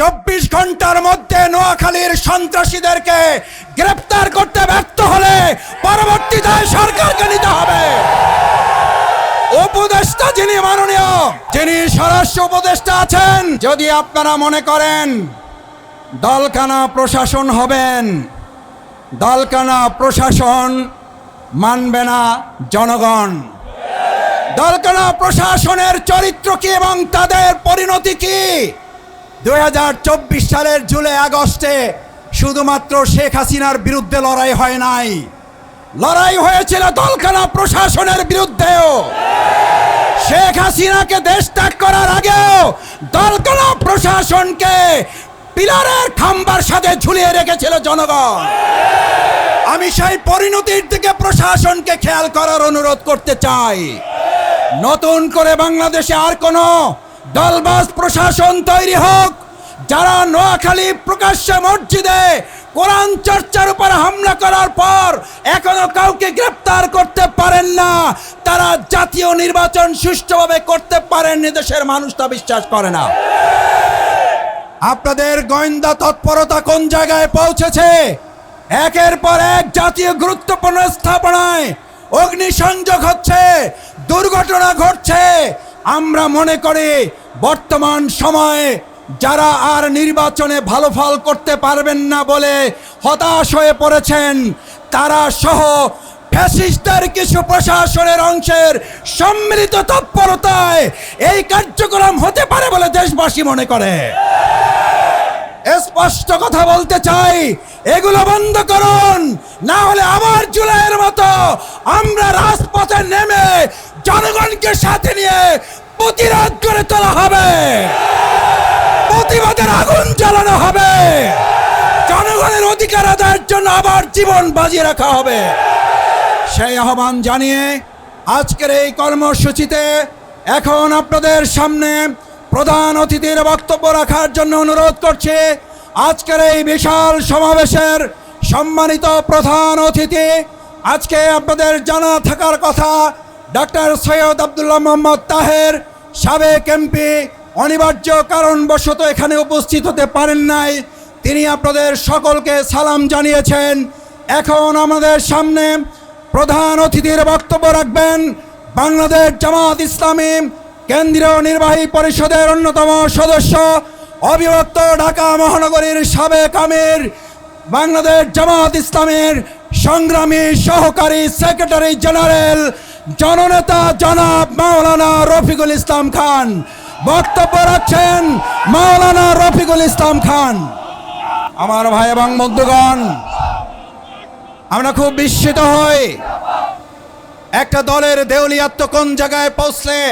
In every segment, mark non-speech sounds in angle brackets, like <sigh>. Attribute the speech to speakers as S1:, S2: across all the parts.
S1: চব্বিশ ঘণ্টার মধ্যে নোয়াখালীর সন্ত্রাসীদেরকে গ্রেপ্তার করতে ব্যর্থ হলে পরবর্তী দায় সরকারকে নিতে হবে। উপদেষ্টা যিনি মাননীয়, যিনি স্বরাষ্ট্র উপদেষ্টা আছেন, যদি আপনারা মনে করেন দলকানা প্রশাসন হবেন, দলকানা প্রশাসন মানবে না জনগণ। দলকানা প্রশাসনের চরিত্র কি এবং তাদের পরিণতি কি? দু হাজার চব্বিশ সালের জুলাই, আগস্টে শুধুমাত্র শেখ হাসিনার বিরুদ্ধে লড়াই হয় নাই। লড়াই হয়েছিল দলকানা প্রশাসনের বিরুদ্ধেও। শেখ হাসিনাকে দেশ ত্যাগ করার আগেও দলকানা প্রশাসনকে পিলারের খাম্বার সাথে ঝুলিয়ে রেখেছিল জনগণ। আমি সেই পরিণতির দিকে প্রশাসনকে খেয়াল করার অনুরোধ করতে চাই। নতুন করে বাংলাদেশে আর কোনো দলবাস প্রশাসন তৈরি হোক, যারা নোয়াখালী প্রকাশ্যে মসজিদে কোরআন চর্চার উপর হামলা করার পর এখনও কাউকে গ্রেপ্তার করতে পারেন না, তারা জাতীয় নির্বাচন সুষ্ঠুভাবে করতে পারেননি দেশের মানুষ তা বিশ্বাস করে না। আপনাদের গোয়েন্দা তৎপরতা কোন জায়গায় পৌঁছেছে? একের পর এক জাতীয় গুরুত্বপূর্ণ স্থাপনায় অগ্নিসংযোগ হচ্ছে, দুর্ঘটনা ঘটছে আমরা মনে করি বর্তমান সময়ে যারা আর নির্বাচনে ভালো ফল করতে পারবেন না বলে হতাশ হয়ে পড়েছেন, তারা সহ ফ্যাসিস্টদের কিছু প্রশাসনের অংশের সম্মিলিত তৎপরতায় এই কার্যক্রম হতে পারে বলে দেশবাসী মনে করে। স্পষ্ট কথা বলতে চাই, এগুলো বন্ধ করুন, না হলে আবার জুলাইয়ের মতো আমরা রাজপথে নেমে জনগণকে সাথে নিয়ে প্রতিরোধ করে তোলা হবে। প্রতিবাদের আগুন জ্বালানো হবে। জনগণের অধিকার আদায়ের জন্য আবার জীবন বাজিয়ে রাখা হবে। সেই আহ্বান জানিয়ে আজকের এই কর্মসূচিতে এখন আপনাদের সামনে প্রধান অতিথির বক্তব্য রাখার জন্য অনুরোধ করছি। আজকের এই বিশাল সমাবেশের সম্মানিত প্রধান অতিথি, আজকে আপনাদের জানা থাকার কথা ডক্টর সৈয়দ আবদুল্লাহ মোহাম্মদ তাহের, সাবেক এমপি, অনিবার্য কারণবশত এখানে উপস্থিত হতে পারেন নাই। তিনি আপনাদের সকলকে সালাম জানিয়েছেন। এখন আমাদের সামনে প্রধান অতিথির বক্তব্য রাখবেন বাংলাদেশ জামাত ইসলামী কেন্দ্রীয় নির্বাহী পরিষদের অন্যতম সদস্য, অবিভক্ত ঢাকা মহানগরীর সাবেক আমির, বাংলাদেশ জামাত ইসলামের সংগ্রামী সহকারী সেক্রেটারি জেনারেল জননেতা জনাব মাওলানা রফিকুল ইসলাম খান, বক্তব্য রাখছেন মাওলানা রফিকুল ইসলাম খান। আমার ভাই এবং বন্ধুগণ, আমরা খুব বিস্মিত হই। একটা দলের দেউলিয়াত্ম কোন জায়গায় পৌঁছলে?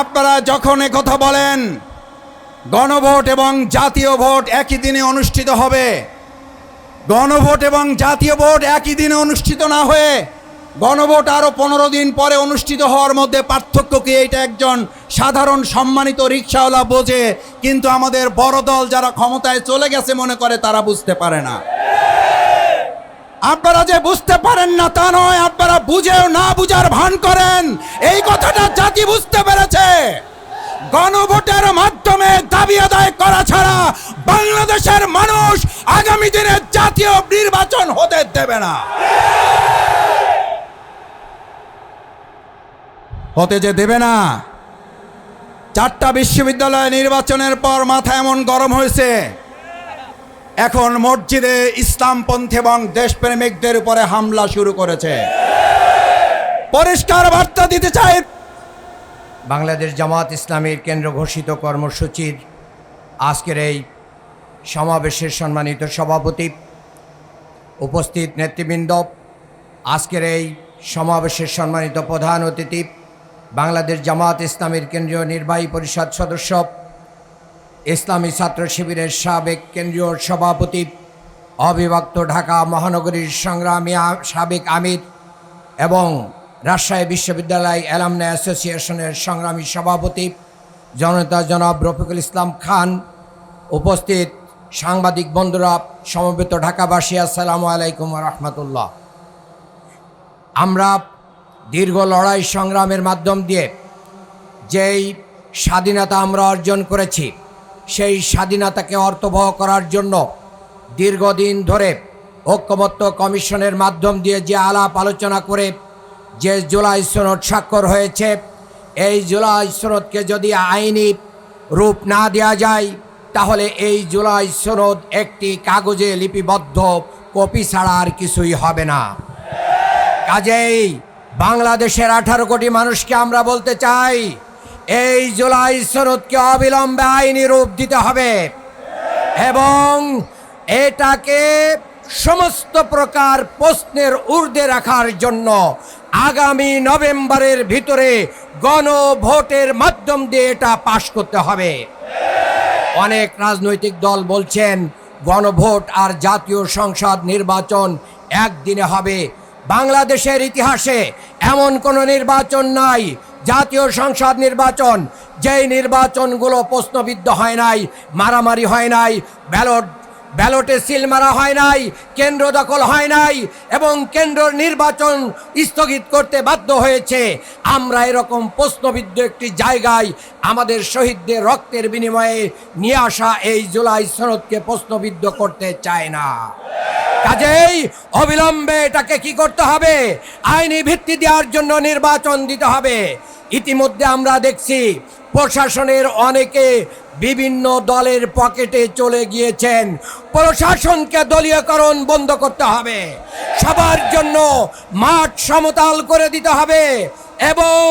S1: আপনারা যখন কথা বলেন, গণভোট এবং জাতীয় ভোট একই দিনে অনুষ্ঠিত হবে। গণভোট এবং জাতীয় ভোট একই দিনে অনুষ্ঠিত না হয়ে গণভোট আরও পনেরো দিন পরে অনুষ্ঠিত হওয়ার মধ্যে পার্থক্য কি? এইটা একজন সাধারণ সম্মানিত রিক্সাওয়ালা বোঝে, কিন্তু আমাদের বড় দল যারা ক্ষমতায় চলে গেছে মনে করে তারা বুঝতে পারে না। আপনারা যে বুঝতে পারেন না তা নয়, আপনারা বুঝেও না বুঝার ভান করেন। এই কথাটা জাতি বুঝতে পেরেছে। গণভোটের মাধ্যমে দাবি আদায় করা ছাড়া বাংলাদেশের মানুষ আগামী দিনে জাতীয় নির্বাচন হতে দেবে না। হতে যে দেবে না। চারটা বিশ্ববিদ্যালয় নির্বাচনের পর মাথা এমন গরম হয়েছে। এখন মসজিদে ইসলামপন্থী এবং দেশপ্রেমিকদের উপরে হামলা শুরু করেছে। পরিষ্কার বার্তা দিতে চাই।
S2: বাংলাদেশ জামাত ইসলামীর কেন্দ্র ঘোষিত কর্মসূচির আজকের এই সমাবেশের সম্মানিত সভাপতি, উপস্থিত নেতৃবৃন্দ, আজকের এই সমাবেশের সম্মানিত প্রধান অতিথি বাংলাদেশ জামাত ইসলামীর কেন্দ্রীয় নির্বাহী পরিষদ সদস্য, ইসলামী ছাত্র শিবিরের সাবেক কেন্দ্রীয় সভাপতি, অবিভক্ত ঢাকা মহানগরীর সংগ্রামী সাবেক আমির এবং রাজশাহী বিশ্ববিদ্যালয় অ্যালামনা অ্যাসোসিয়েশনের সংগ্রামী সভাপতি জনতা জনাব রফিকুল ইসলাম খান, উপস্থিত সাংবাদিক বন্ধুরা সমবেত ঢাকাবাসী, আসসালামু আলাইকুম রহমতুল্লাহ। আমরা দীর্ঘ লড়াই সংগ্রামের মাধ্যম দিয়ে যেই স্বাধীনতা আমরা অর্জন করেছি, সেই স্বাধীনতাকে অর্থবহ করার জন্য দীর্ঘদিন ধরে ঐক্যমত্য কমিশনের মাধ্যম দিয়ে যে আলাপ আলোচনা করে যে জুলাই সনদ স্বাক্ষর হয়েছে, এই জুলাই সনদকে যদি আইনি রূপ না দেওয়া যায়, তাহলে এই জুলাই সনদ একটি কাগজে লিপিবদ্ধ কপি ছাড়া আর কিছুই হবে না। কাজেই বাংলাদেশের আঠারো কোটি মানুষকে আমরা বলতে চাই, এই জুলাই সনদকে অবিলম্বে আইনি রূপ দিতে হবে এবং এটাকে সমস্ত প্রকার প্রশ্নের ঊর্ধ্বে রাখার জন্য আগামী নভেম্বরের ভিতরে গণভোটের মাধ্যম দিয়ে এটা পাশ করতে হবে। অনেক রাজনৈতিক দল বলছেন, গণভোট আর জাতীয় সংসদ নির্বাচন একদিনে হবে। বাংলাদেশের ইতিহাসে এমন কোনো নির্বাচন নাই, জাতীয় সংসদ নির্বাচন, যেই নির্বাচনগুলো প্রশ্নবিদ্ধ হয় নাই, মারামারি হয় নাই, ব্যালট ব্যালটে সিল মারা হয় নাই, কেন্দ্র দখল হয় নাই, এবং কেন্দ্র নির্বাচন স্থগিত করতে বাধ্য হয়েছে। আমরা এরকম প্রশ্নবিদ্ধ একটি জায়গায় আমাদের শহীদদের রক্তের বিনিময়ে নিয়ে আসা এই জুলাই সনদকে প্রশ্নবিদ্ধ করতে চায় না। কাজেই অবিলম্বে এটাকে কি করতে হবে? আইনি ভিত্তি দেওয়ার জন্য নির্বাচন দিতে হবে। ইতিমধ্যে আমরা দেখছি প্রশাসনের অনেকে বিভিন্ন দলের পকেটে চলে গিয়েছেন। প্রশাসনকে দলীয়করণ বন্ধ করতে হবে। সবার জন্য মাঠ সমতাল করে দিতে হবে। এবং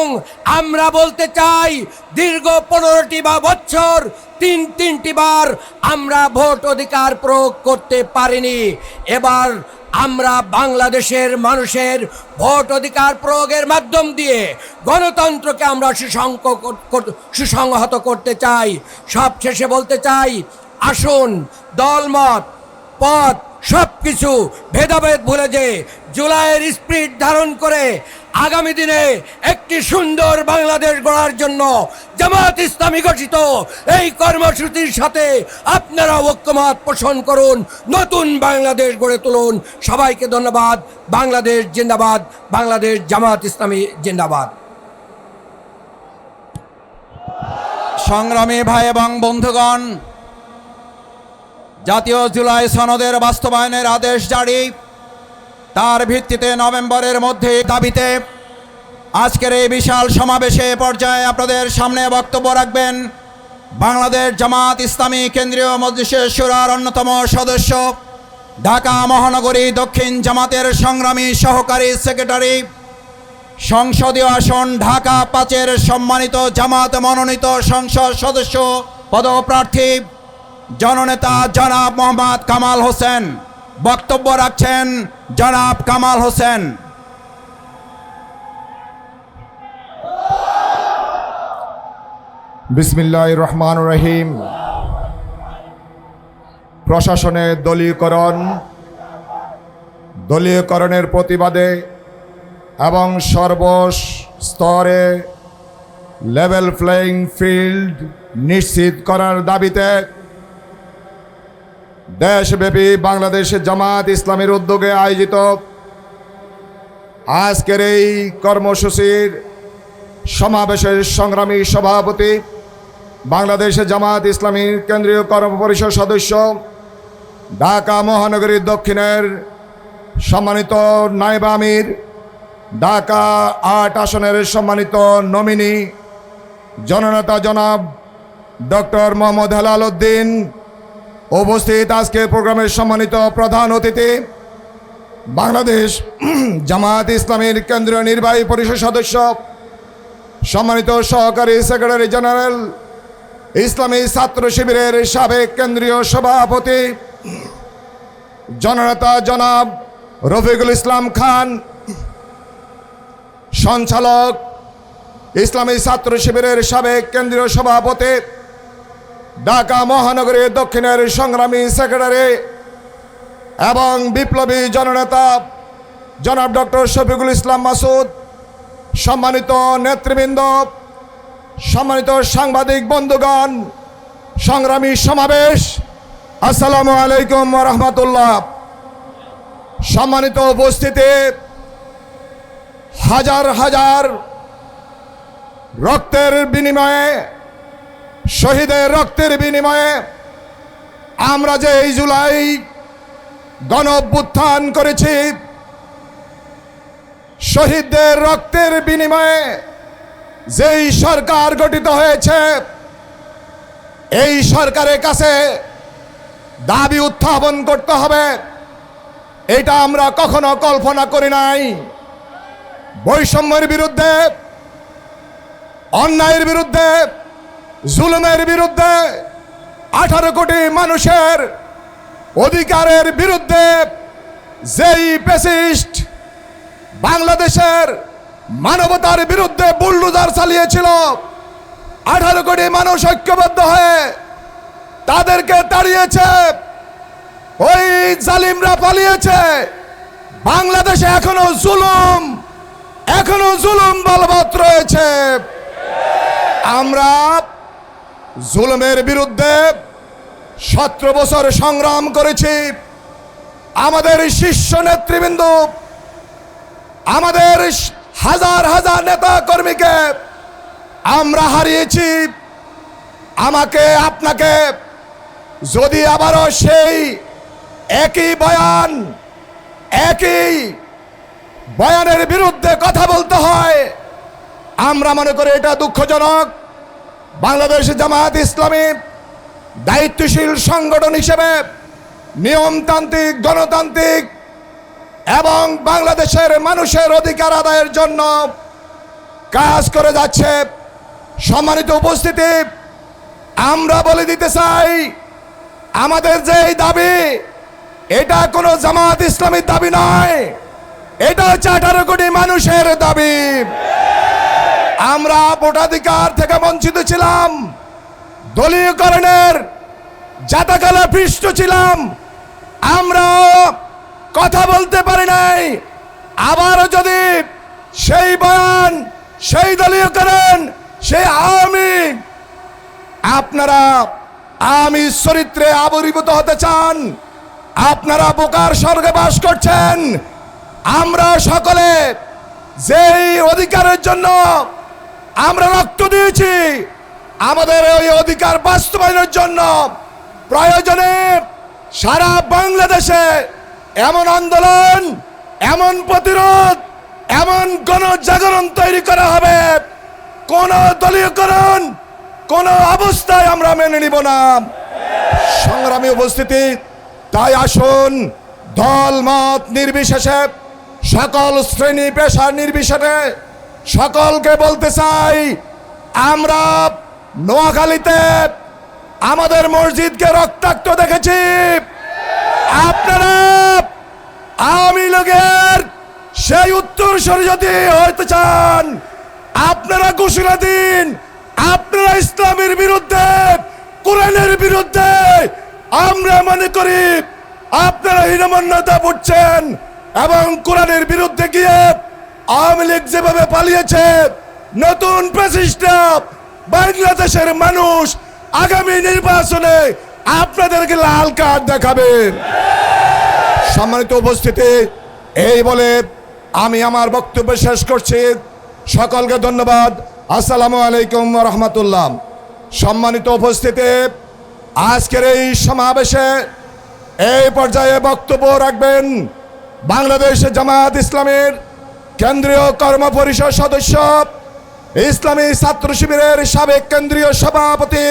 S2: আমরা বলতে চাই, দীর্ঘ পনেরোটি বা বছর তিন তিনটি বার আমরা ভোট অধিকার প্রয়োগ করতে পারিনি। এবার আমরা বাংলাদেশের মানুষের ভোট অধিকার প্রয়োগের মাধ্যম দিয়ে গণতন্ত্রকে আমরা সুসংক সুসংহত করতে চাই। সবশেষে বলতে চাই, আসুন, দলমত, পথ সব কিছু ভেদাভেদ ভুলে যে জুলাইয়ের স্পিরিট ধারণ করে আগামী দিনে একটি সুন্দর বাংলাদেশ গড়ার জন্য জামাত ইসলামী গঠিত। এই কর্মসূচির সাথে আপনারা ঐক্যমত পোষণ করুন, নতুন বাংলাদেশ গড়ে তুলুন। সবাইকে ধন্যবাদ। বাংলাদেশ জিন্দাবাদ, বাংলাদেশ জামাত ইসলামী জিন্দাবাদ।
S1: সংগ্রামী ভাই এবং বন্ধুগণ, জাতীয় জুলাই সনদের বাস্তবায়নের আদেশ জারি। তার ভিত্তিতে নভেম্বরের মধ্যে দাবিতে আজকের এই বিশাল সমাবেশে পর্যায়ে আপনাদের সামনে বক্তব্য রাখবেন বাংলাদেশ জামাত ইসলামী কেন্দ্রীয় মজলিসের সুরার অন্যতম সদস্য, ঢাকা মহানগরী দক্ষিণ জামাতের সংগ্রামী সহকারী সেক্রেটারি, সংসদীয় আসন ঢাকা পাঁচের সম্মানিত জামাত মনোনীত সংসদ সদস্য, পদপ্রার্থী, জননেতা জনাব মোহাম্মদ কামাল হোসেন। বক্তব্য রাখছেন জনাব কামাল হোসেন।
S3: বিসমিল্লাহ রহমান রহিম। প্রশাসনের দলীয়করণ, দলীয়করণের প্রতিবাদে এবং সর্বস্তরে লেভেল প্লেয়িং ফিল্ড নিশ্চিত করার দাবিতে দেশব্যাপী বাংলাদেশ জামাত ইসলামের উদ্যোগে আয়োজিত আজকের এই কর্মসূচির সমাবেশের সংগ্রামী সভাপতি বাংলাদেশ জামাত ইসলামীর কেন্দ্রীয় কর্মপরিষদ সদস্য ঢাকা মহানগরীর দক্ষিণের সম্মানিত নায়েব আমির, ঢাকা আট আসনের সম্মানিত নমিনি, জননেতা জনাব ডক্টর মোহাম্মদ হেলাল উদ্দিন উপস্থিত আজকে প্রোগ্রামের সম্মানিত প্রধান অতিথি, বাংলাদেশ <clears throat> জামায়াত ইসলামীর কেন্দ্রীয় নির্বাহী পরিষদ সদস্য, সম্মানিত সহকারী সেক্রেটারি জেনারেল, ইসলামী ছাত্র শিবিরের সাবেক কেন্দ্রীয় সভাপতি, জননেতা জনাব রফিকুল ইসলাম খান, সঞ্চালক ইসলামী ছাত্র শিবিরের সাবেক কেন্দ্রীয় সভাপতি ঢাকা মহানগরী দক্ষিণের সংগ্রামী সেক্রেটারি এবং বিপ্লবী জননেতা জনাব ডক্টর শফিকুল ইসলাম মাসুদ, সম্মানিত নেতৃবৃন্দ, সম্মানিত সাংবাদিক বন্ধুগণ, সংগ্রামী সমাবেশ, আসসালামু আলাইকুম রহমতুল্লাহ। সম্মানিত উপস্থিতি, হাজার হাজার রক্তের বিনিময়ে শহীদের রক্তের বিনিময়ে আমরা যে এই জুলাই গণ অভ্যুত্থান করেছি, শহীদদের রক্তের বিনিময়ে যেই সরকার গঠিত হয়েছে, এই সরকারের কাছে দাবি উত্থাপন করতে হবে। এটা আমরা কখনো কল্পনা করি নাই। বৈষম্যের বিরুদ্ধে, অন্যায়ের বিরুদ্ধে জুলুমের বিরুদ্ধে আঠারো কোটি মানুষের অধিকারের বিরুদ্ধে যেই পেসিস্ট বাংলাদেশের মানবতার বিরুদ্ধে বুল্ডুজার চালিয়েছিল, আঠারো কোটি মানুষ ঐক্যবদ্ধ হয়ে তাদেরকে তাড়িয়েছে, ওই জালিমরা পালিয়েছে। বাংলাদেশে এখনও জুলুম এখনও জুলুম বলবৎ রয়েছে। আমরা জুলুমের বিরুদ্ধে সতেরো বছর সংগ্রাম করেছি। আমাদের শীর্ষ নেতৃবৃন্দ, আমাদের হাজার হাজার নেতা কর্মীকে আমরা হারিয়েছি। আমাকে, আপনাকে যদি আবারও সেই একই বয়ান, একই বয়ানের বিরুদ্ধে কথা বলতে হয়, আমরা মনে করি এটা দুঃখজনক। বাংলাদেশ জামায়াত ইসলামী দায়িত্বশীল সংগঠন হিসেবে নিয়মতান্ত্রিক, গণতান্ত্রিক এবং বাংলাদেশের মানুষের অধিকার আদায়ের জন্য কাজ করে যাচ্ছে। সম্মানিত উপস্থিতি, আমরা বলে দিতে চাই, আমাদের যে এই দাবি, এটা কোনো জামাত ইসলামীর দাবি নয়, এটা হচ্ছে আঠারো কোটি মানুষের দাবি। আমরা ভোটাধিকার থেকে বঞ্চিত ছিলাম। দলীয়করণের জাতাকালা পৃষ্ঠ ছিলাম। আমরা কথা বলতে পারি নাই। আবারও যদি সেই বয়ান, সেই দলীয়করণ, সেই আওয়ামী আপনারা আমি চরিত্রে আবির্ভূত হতে চান, আপনারা বোকার স্বর্গে বাস করছেন আমরা সকলে যেই অধিকারের জন্য আমরা রক্ত দিয়েছি। আমাদের ওই অধিকার বাস্তবায়নের জন্য প্রয়োজনে সারা বাংলাদেশে এমন আন্দোলন, এমন প্রতিরোধ, এমন গণজাগরণ তৈরি করা হবে। কোন দলীয়করণ, কোন অবস্থায় আমরা মেনে নিব না। সংগ্রামী উপস্থিতি, তাই আসুন, দল মত নির্বিশেষে, সকল শ্রেণি পেশা নির্বিশেষে সকলকে বলতে চাই, আমরা নোয়াখালীতে আমাদের মসজিদকে রক্তাক্ত দেখেছি। আপনারা আওয়ামী লীগের সেই উত্তর যদি হইতে চান, আপনারা ঘোষণা দিন, আপনারা ইসলামের বিরুদ্ধে, কোরআনের বিরুদ্ধে, আমরা মনে করি আপনারা হীনমন্যতা পড়ছেন এবং কোরআনের বিরুদ্ধে গিয়ে আওয়ামী লীগ যেভাবে পালিয়েছে, নতুন প্রচেষ্টা বাংলাদেশের মানুষ আগামী নির্বাচনে আপনাদেরকে লাল কার্ড দেখাবেন সম্মানিত উপস্থিতি, এই বলে আমি আমার বক্তব্য শেষ করছি। সকলকে ধন্যবাদ। আসসালামু আলাইকুম রহমতুল্লাহ। সম্মানিত উপস্থিতি, আজকের এই সমাবেশে এই পর্যায়ে বক্তব্য রাখবেন বাংলাদেশ জামায়াত ইসলামের কেন্দ্রীয় কর্ম পরিষদ সদস্য ইসলামী ছাত্র শিবিরের সাবেক কেন্দ্রীয় সভাপতি